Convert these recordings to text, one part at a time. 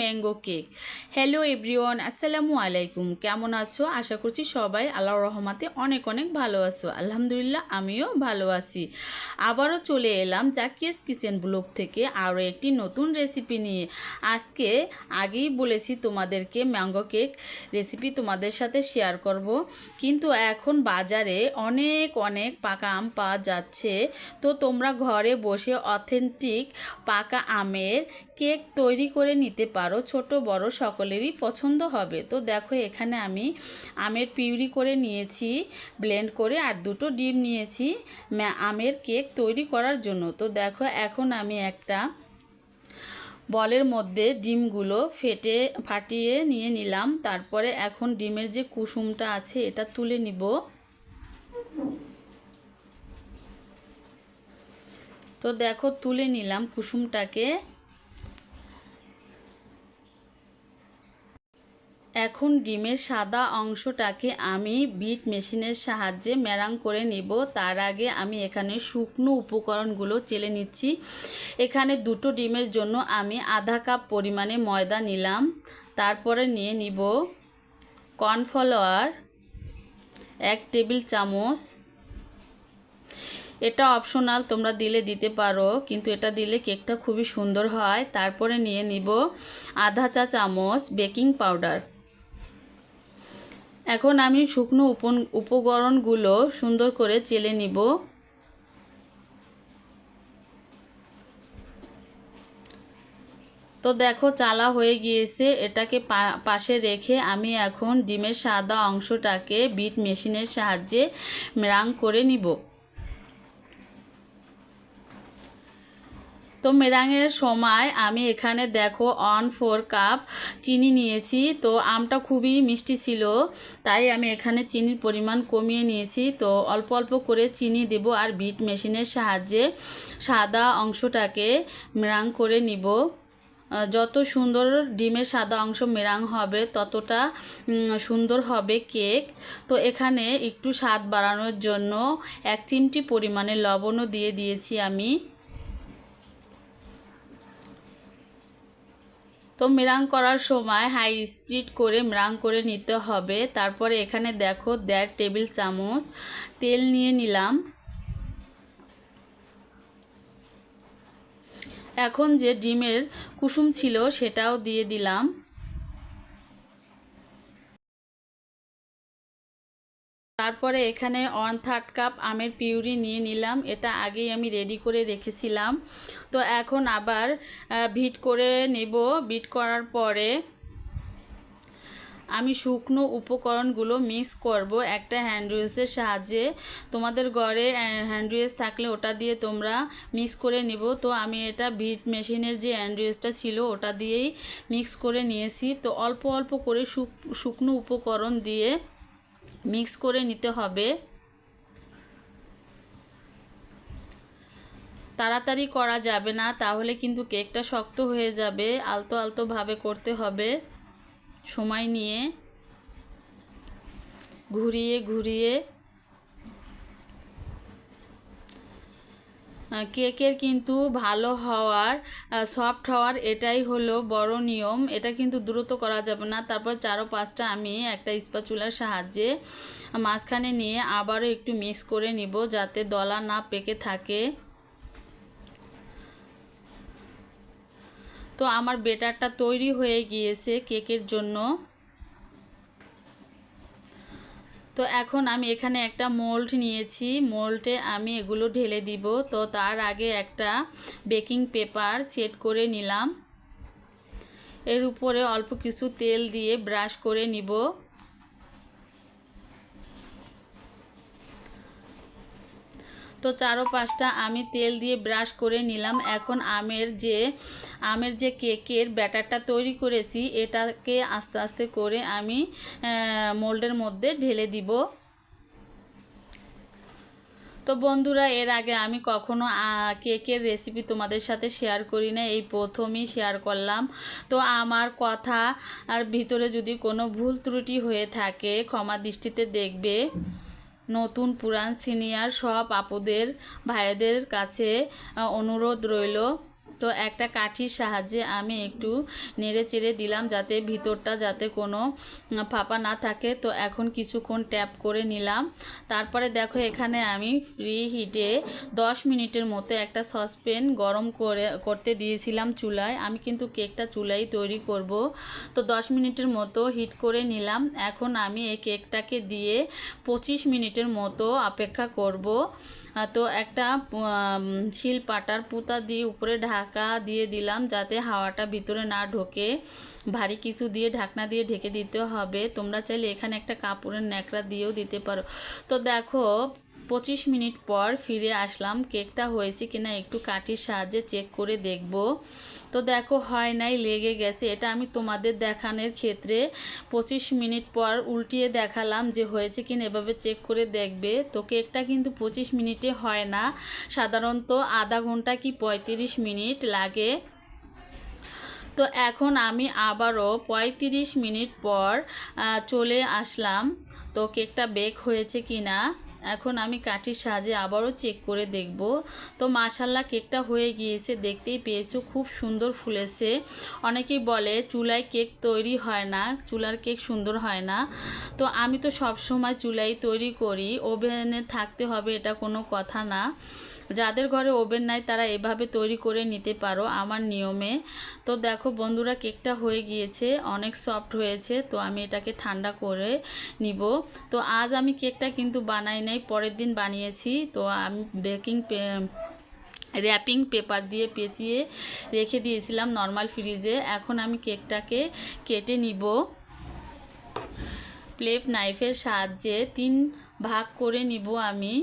Mango cake hello everyone আসসালামু আলাইকুম কেমন আছো? আশা করছি সবাই আল্লাহর রহমাতে অনেক অনেক ভালো আছো। আলহামদুলিল্লাহ, আমিও ভালো আছি। আবারও চলে এলাম জাকিয়াস কিচেন ব্লগ থেকে আরও একটি নতুন রেসিপি নিয়ে। আজকে আগেই বলেছি তোমাদেরকে ম্যাঙ্গো কেক রেসিপি তোমাদের সাথে শেয়ার করব। কিন্তু এখন বাজারে অনেক অনেক পাকা আম পাওয়া যাচ্ছে। তো তোমরা ঘরে বসে অথেন্টিক পাকা আমের কেক তৈরি করে নিতে পারো ছোট, বড় সকলেরই পছন্দ হবে। তো দেখো, এখানে আমি আমের পিউরি করে নিয়েছি ব্লেন্ড করে, আর দুটো ডিম নিয়েছি আমের কেক তৈরি করার জন্য। তো দেখো, এখন আমি একটা বলের মধ্যে ডিমগুলো ফেটে, ফাটিয়ে নিয়ে নিলাম। তারপরে এখন ডিমের যে কুসুমটা আছে, এটা তুলে নিব। তো দেখো, তুলে নিলাম কুসুমটাকে। এখন ডিমের সাদা অংশটাকে আমি বিট মেশিনের সাহায্যে মেরাং করে নিব। তার আগে আমি এখানে শুকনো উপকরণগুলো চেলে নিচ্ছি। এখানে দুটো ডিমের জন্য আমি আধা কাপ পরিমাণে ময়দা নিলাম। তারপরে নিয়ে নিব কর্নফ্লাওয়ার, এক টেবিল চামচ। এটা অপশনাল, তোমরা দিলে দিতে পারো, কিন্তু এটা দিলে কেকটা খুবই সুন্দর হয়। তারপরে নিয়ে নিব আধা চা চামচ বেকিং পাউডার। এখন আমি শুকনো উপন উপকরণগুলো সুন্দর করে চেলে নিব। তো দেখো চালা হয়ে গিয়েছে, এটাকে পাশে রেখে আমি এখন ডিমের সাদা অংশটাকে বিট মেশিনের সাহায্যে রাং করে নিব। তো মেরাঙের সময় আমি এখানে দেখো অন ফোর কাপ চিনি নিয়েছি। তো আমটা খুবই মিষ্টি ছিল, তাই আমি এখানে চিনির পরিমাণ কমিয়ে নিয়েছি। তো অল্প অল্প করে চিনি দেব আর বিট মেশিনের সাহায্যে সাদা অংশটাকে মেরাং করে নিব। যত সুন্দর ডিমের সাদা অংশ মেরাং হবে, ততটা সুন্দর হবে কেক তো এখানে একটু স্বাদ বাড়ানোর জন্য এক চিমটি পরিমাণে লবণও দিয়ে দিয়েছি আমি। তো মেরাং করার সময় হাই স্পিড করে মেরাং করে নিতে হবে। তারপরে এখানে দেখো দেড় টেবিল চামচ তেল নিয়ে নিলাম। এখন যে ডিমের কুসুম ছিল সেটাও দিয়ে দিলাম। তারপরে এখানে ওয়ান থার্ড কাপ আমের পিউরি নিয়ে নিলাম। এটা আগেই আমি রেডি করে রেখেছিলাম। তো এখন আবার ভিট করে নেব। ভিট করার পরে আমি শুকনো উপকরণগুলো মিক্স করব। একটা হ্যান্ড রুইসের সাহায্যে। তোমাদের ঘরে হ্যান্ড রুইস থাকলে ওটা দিয়ে তোমরা মিক্স করে নিব। তো আমি এটা ভিট মেশিনের যে হ্যান্ড রুইসটা ছিল, ওটা দিয়েই মিক্স করে নিয়েছি। তো অল্প অল্প করে শুক, শুকনো উপকরণ দিয়ে মিক্স করে নিতে হবে। তাড়াতাড়ি করা যাবে না, তাহলে কিন্তু কেকটা শক্ত হয়ে যাবে। আলতো আলতোভাবে করতে হবে সময় নিয়ে। ঘুরিয়ে ঘুরিয়ে কেকের কিন্তু ভালো হওয়ার সফট হওয়ার এটাই হলো বড় নিয়ম। এটা কিন্তু দ্রুত করা যাবে না। তারপর চারো পাঁচটা আমি একটা স্পাচুলার সাহায্যে মাঝখানে নিয়ে আবারও একটু মিক্স করে নিব যাতে দলা না পেকে থাকে। তো আমার বেটারটা তৈরি হয়ে গিয়েছে কেকের জন্য। তো এখন আমি এখানে একটা মোল্ড নিয়েছি। মোল্ডে আমি এগুলো ঢেলে দিব। তো তার আগে একটা বেকিং পেপার সেট করে নিলাম। এর উপরে অল্প কিছু তেল দিয়ে ব্রাশ করে নিব। তো চারো পাঁচটা আমি তেল দিয়ে ব্রাশ করে নিলাম। এখন আমের যে আমের যে কেকের ব্যাটারটা তৈরি করেছি, এটাকে আস্তে আস্তে করে আমি মোল্ডের মধ্যে ঢেলে দিব। তো বন্ধুরা, এর আগে আমি কখনো কেকের রেসিপি তোমাদের সাথে শেয়ার করি না এই প্রথমই শেয়ার করলাম। তো আমার কথা আর ভিতরে যদি কোনো ভুল ত্রুটি হয়ে থাকে, ক্ষমা দৃষ্টিতে দেখবে। নতুন পুরান সিনিয়র সব আপুদের ভাইদের কাছে অনুরোধ রইল। তো একটা কাঠির সাহায্যে আমি একটু নেড়ে চেড়ে দিলাম যাতে ভিতরটা যাতে কোনো ফাঁপা না থাকে। তো এখন কিছুক্ষণ ট্যাপ করে নিলাম। তারপরে দেখো এখানে আমি ফ্রি হিটে দশ মিনিটের মতো একটা সসপ্যান গরম করে, করতে দিয়েছিলাম চুলায়। আমি কিন্তু কেকটা চুলাই তৈরি করব। তো দশ মিনিটের মতো হিট করে নিলাম। এখন আমি এই কেকটাকে দিয়ে পঁচিশ মিনিটের মতো অপেক্ষা করব। তো একটা শিল পাটার পুতা দিয়ে উপরে ঢাকা দিয়ে দিলাম যাতে হাওয়াটা ভিতরে না ঢোকে। ভারী কিছু দিয়ে ঢাকনা দিয়ে ঢেকে দিতে হবে। তোমরা চাইলে এখানে একটা কাপড়ের ন্যাকড়া দিয়েও দিতে পারো। তো দেখো পঁচিশ মিনিট পর ফিরে আসলাম। কেকটা হয়েছে কিনা একটু কাঠির সাহায্যে চেক করে দেখব। তো দেখো, হয় নাই, লেগে গেছে। এটা আমি তোমাদের দেখানোর ক্ষেত্রে পঁচিশ মিনিট পর উল্টিয়ে দেখালাম যে হয়েছে কিনা, এভাবে চেক করে দেখবে। তো কেকটা কিন্তু পঁচিশ মিনিটে হয় না। সাধারণত আধা ঘণ্টা কি পঁয়ত্রিশ মিনিট লাগে। তো এখন আমি আবারও পঁয়ত্রিশ মিনিট পর চলে আসলাম। তো কেকটা বেক হয়েছে কি না এখন আমি কাঠির সাহায্যে আবারও চেক করে দেখব। তো মাশাল্লাহ কেকটা হয়ে গিয়েছে, দেখতেই পেয়েছ, খুব সুন্দর ফুলেছে। অনেকেই বলে, চুলায় কেক তৈরি হয় না, চুলার কেক সুন্দর হয় না। তো আমি তো সব সময় চুলাই তৈরি করি, ওভেনে থাকতে হবে এটা কোনো কথা না। যাদের ঘরে ওভেন নাই, তারা এভাবে তৈরি করে নিতে পারো আমার নিয়মে। তো দেখো বন্ধুরা, কেকটা হয়ে গিয়েছে, অনেক সফট হয়েছে, তো আমি এটাকে ঠান্ডা করে নিব। তো আজ আমি কেকটা কিন্তু বানাই নাই, পরের দিন বানিয়েছি। তো আমি বেকিং পে, র্যাপিং পেপার দিয়ে পেঁচিয়ে রেখে দিয়েছিলাম নর্মাল ফ্রিজে। এখন আমি কেকটাকে কেটে নিব। প্লেট, নাইফের সাহায্যে তিন ভাগ করে নিব আমি।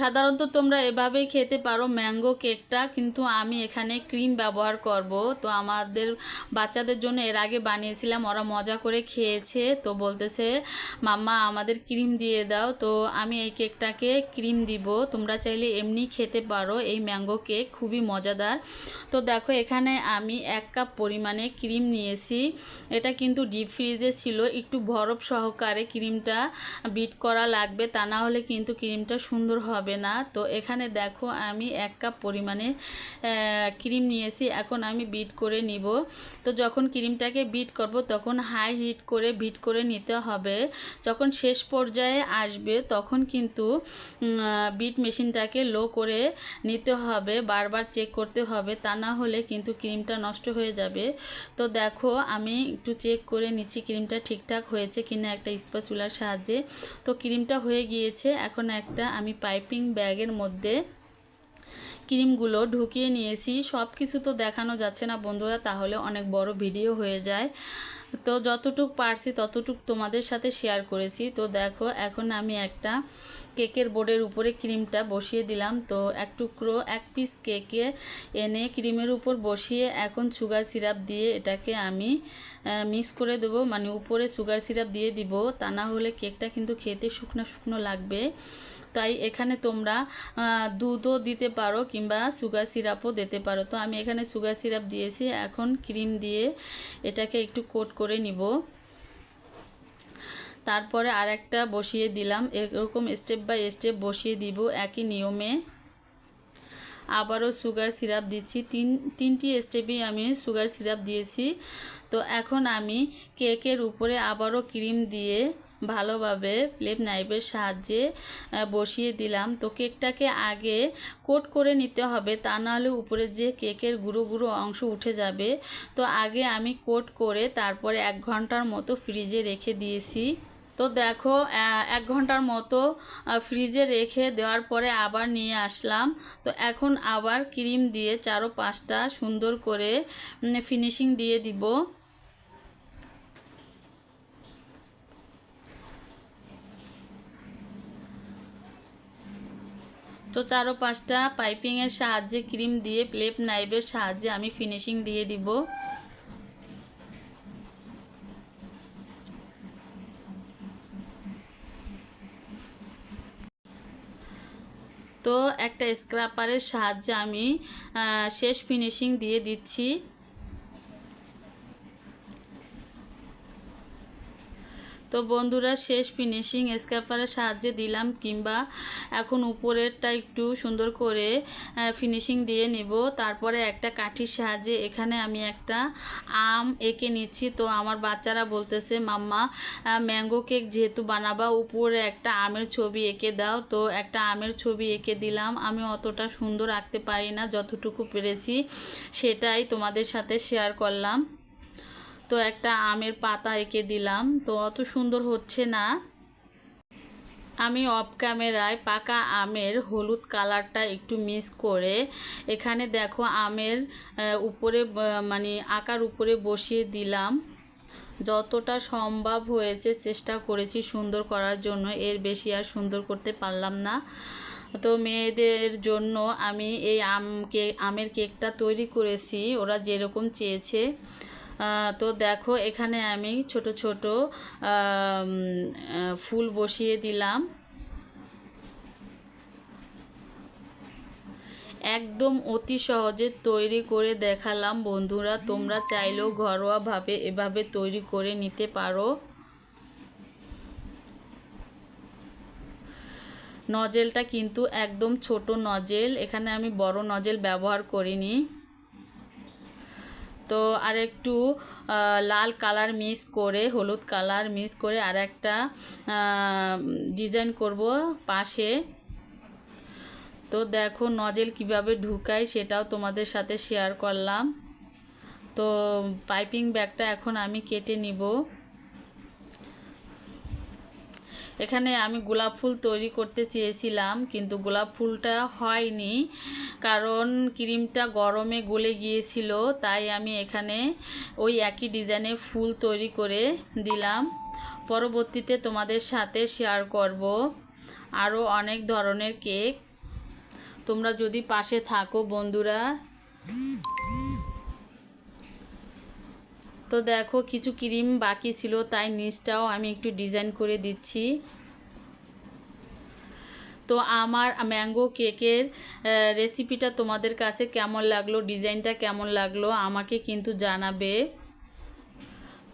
সাধারণত তোমরা এভাবেই খেতে পারো ম্যাঙ্গো কেকটা, কিন্তু আমি এখানে ক্রিম ব্যবহার করব। তো আমাদের বাচ্চাদের জন্য এর আগে বানিয়েছিলাম, ওরা মজা করে খেয়েছে। তো বলতেছে, মাম্মা, আমাদের ক্রিম দিয়ে দাও। তো আমি এই কেকটাকে ক্রিম দিব। তোমরা চাইলে এমনি খেতে পারো, এই ম্যাঙ্গো কেক খুবই মজাদার। তো দেখো, এখানে আমি এক কাপ পরিমাণে ক্রিম নিয়েছি। এটা কিন্তু ডিপ ফ্রিজে ছিল, একটু বরফ সহকারে ক্রিমটা বিট করা লাগবে। তা না হলে কিন্তু ক্রিমটা সুন্দর হবে না। তো এখানে দেখো আমি এক কাপ পরিমাণে ক্রিম নিয়েছি, এখন আমি বিট করে নিব। তো যখন ক্রিমটাকে বিট করব তখন হাই হিট করে বিট করে নিতে হবে। যখন শেষ পর্যায়ে আসবে তখন কিন্তু বিট মেশিনটাকে লো করে নিতে হবে, বারবার চেক করতে হবে, তা না হলে কিন্তু ক্রিমটা নষ্ট হয়ে যাবে। তো দেখো আমি একটু চেক করে নিচ্ছি ক্রিমটা ঠিকঠাক হয়েছে কিনা একটা স্পা চুলার সাহায্যে। তো ক্রিমটা হয়ে গিয়েছে, এখন একটা আমি পাইপিং ব্যাগের মধ্যে ক্রিমগুলো ঢুকিয়ে নিয়েছি। সব কিছু তো দেখানো যাচ্ছে না বন্ধুরা, তাহলে অনেক বড় ভিডিও হয়ে যায়। তো যতটুক পারছি ততটুক তোমাদের সাথে শেয়ার করেছি। তো দেখো, এখন আমি একটা কেকের বোর্ডের উপরে ক্রিমটা বসিয়ে দিলাম। তো এক টুকরো, এক পিস কেকে এনে ক্রিমের উপর বসিয়ে এখন সুগার সিরাপ দিয়ে এটাকে আমি মিক্স করে দেবো। মানে উপরে সুগার সিরাপ দিয়ে দিব। তা না হলে কেকটা কিন্তু খেতে শুকনো শুকনো লাগবে। তাই এখানে তোমরা দুধও দিতে পারো কিংবা সুগার সিরাপও দিতে পারো। তো আমি এখানে সুগার সিরাপ দিয়েছি, এখন ক্রিম দিয়ে এটাকে একটু কোট করে নিব। তারপরে আরেকটা বসিয়ে দিলাম, এরকম স্টেপ বাই স্টেপ বসিয়ে দিব একই নিয়মে। আবারও সুগার সিরাপ দিচ্ছি, তিন, তিনটি স্টেপেই আমি সুগার সিরাপ দিয়েছি। তো এখন আমি কেকের উপরে আবারও ক্রিম দিয়ে ভালোভাবে প্লেট নাইফের সাহায্যে বসিয়ে দিলাম। তো কেকটাকে আগে কোট করে নিতে হবে, তা নাহলে উপরে যে কেকের গুঁড়ো গুঁড়ো অংশ উঠে যাবে। তো আগে আমি কোট করে তারপরে এক ঘণ্টার মতো ফ্রিজে রেখে দিয়েছি। তো দেখো এক ঘণ্টার মতো ফ্রিজে রেখে দেওয়ার পরে আবার নিয়ে আসলাম। তো এখন আবার ক্রিম দিয়ে চারো পাঁচটা সুন্দর করে ফিনিশিং দিয়ে দিব। তো চারো পাঁচটা পাইপিংয়ের সাহায্যে ক্রিম দিয়ে প্লেপ নাইফের সাহায্যে আমি ফিনিশিং দিয়ে দিব। তো একটা স্ক্রাপারের সাহায্যে আমি শেষ ফিনিশিং দিয়ে দিচ্ছি। তো বন্ধুরা, শেষ ফিনিশিং স্ক্যাপারের সাহায্যে দিলাম, কিংবা এখন উপরেরটা একটু সুন্দর করে ফিনিশিং দিয়ে নিব। তারপরে একটা কাঠির সাহায্যে এখানে আমি একটা আম এঁকে নিচ্ছি। তো আমার বাচ্চারা বলতেছে, মাম্মা ম্যাঙ্গো কেক যেহেতু বানাবা, উপরে একটা আমের ছবি এঁকে দাও। তো একটা আমের ছবি এঁকে দিলাম। আমি অতটা সুন্দর আঁকতে পারি না, যতটুকু পেরেছি, সেটাই তোমাদের সাথে শেয়ার করলাম। তো একটা আমের পাতা এঁকে দিলাম, তো অত সুন্দর হচ্ছে না। আমি অফ ক্যামেরায় পাকা আমের হলুদ কালারটা একটু মিক্স করে এখানে দেখো আমের উপরে মানে আকার উপরে বসিয়ে দিলাম। যতটা সম্ভব হয়েছে চেষ্টা করেছি সুন্দর করার জন্য, এর বেশি আর সুন্দর করতে পারলাম না। তো মেয়েদের জন্য আমি এই আম কে আমের কেকটা তৈরি করেছি, ওরা যেরকম চেয়েছে। তো দেখো, এখানে আমি ছোট ছোট ফুল বসিয়ে দিলাম। একদম অতি সহজে তৈরি করে দেখালাম, বন্ধুরা। তোমরা চাইলেও ঘরোয়াভাবে এভাবে তৈরি করে নিতে পারো। নজেলটা কিন্তু একদম ছোট নজেল। এখানে আমি বড় নজেল ব্যবহার করিনি। তো আর একটু লাল কালার মিক্স করে, হলুদ কালার মিক্স করে আর একটা ডিজাইন করব পাশে। তো দেখো নজেল কীভাবে ঢুকায় সেটাও তোমাদের সাথে শেয়ার করলাম। তো পাইপিং ব্যাগটা এখন আমি কেটে নিব। এখানে আমি গোলাপ ফুল তৈরি করতে চেয়েছিলাম, কিন্তু গোলাপ ফুলটা হয়নি, কারণ ক্রিমটা গরমে গলে গিয়েছিল, তাই আমি এখানে ওই একই ডিজাইনে ফুল তৈরি করে দিলাম। পরবর্তীতে তোমাদের সাথে শেয়ার করব আরও অনেক ধরনের কেক। তোমরা যদি পাশে থাকো বন্ধুরা। তো দেখো কিছু ক্রিম বাকি ছিল, তাই নিচটাও আমি একটু ডিজাইন করে দিচ্ছি। তো আমার ম্যাঙ্গো কেকের রেসিপিটা তোমাদের কাছে কেমন লাগল ডিজাইনটা কেমন লাগল, আমাকে কিন্তু জানাবে।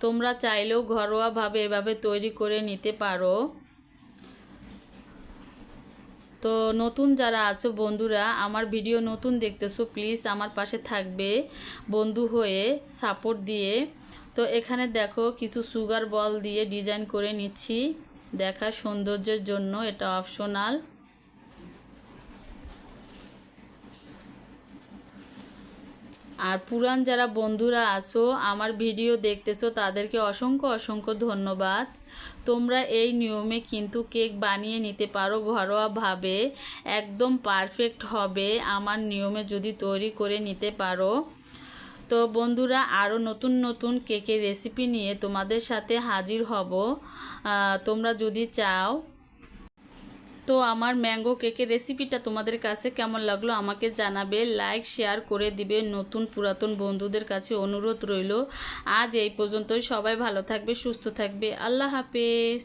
তোমরা চাইলেও ঘরোয়াভাবে এভাবে তৈরি করে নিতে পারো। তো নতুন যারা আছো বন্ধুরা, আমার ভিডিও নতুন দেখতেছো প্লিজ আমার পাশে থাকবে। বন্ধু হয়ে সাপোর্ট দিয়ে। তো এখানে দেখো কিছু সুগার বল দিয়ে ডিজাইন করে নিচ্ছি। দেখার সৌন্দর্যের জন্য এটা অপশনাল। আর পুরান যারা বন্ধুরা আছো, আমার ভিডিও দেখতেছো, তাদেরকে অসংখ্য অসংখ্য ধন্যবাদ। তোমরা এই নিয়মে কিন্তু কেক বানিয়ে নিতে পারো ঘরোয়াভাবে। একদম পারফেক্ট হবে আমার নিয়মে যদি তৈরি করে নিতে পারো। তো বন্ধুরা আরও নতুন নতুন কেকের রেসিপি নিয়ে তোমাদের সাথে হাজির হব। তোমরা যদি চাও। তো আমার ম্যাঙ্গো কেকের রেসিপিটা তোমাদের কাছে কেমন লাগল আমাকে জানাবে। লাইক শেয়ার করে দিবে নতুন পুরাতন বন্ধুদের কাছে অনুরোধ রইল। আজ এই পর্যন্তই। সবাই ভালো থাকবে, সুস্থ থাকবে। আল্লাহ হাফেজ।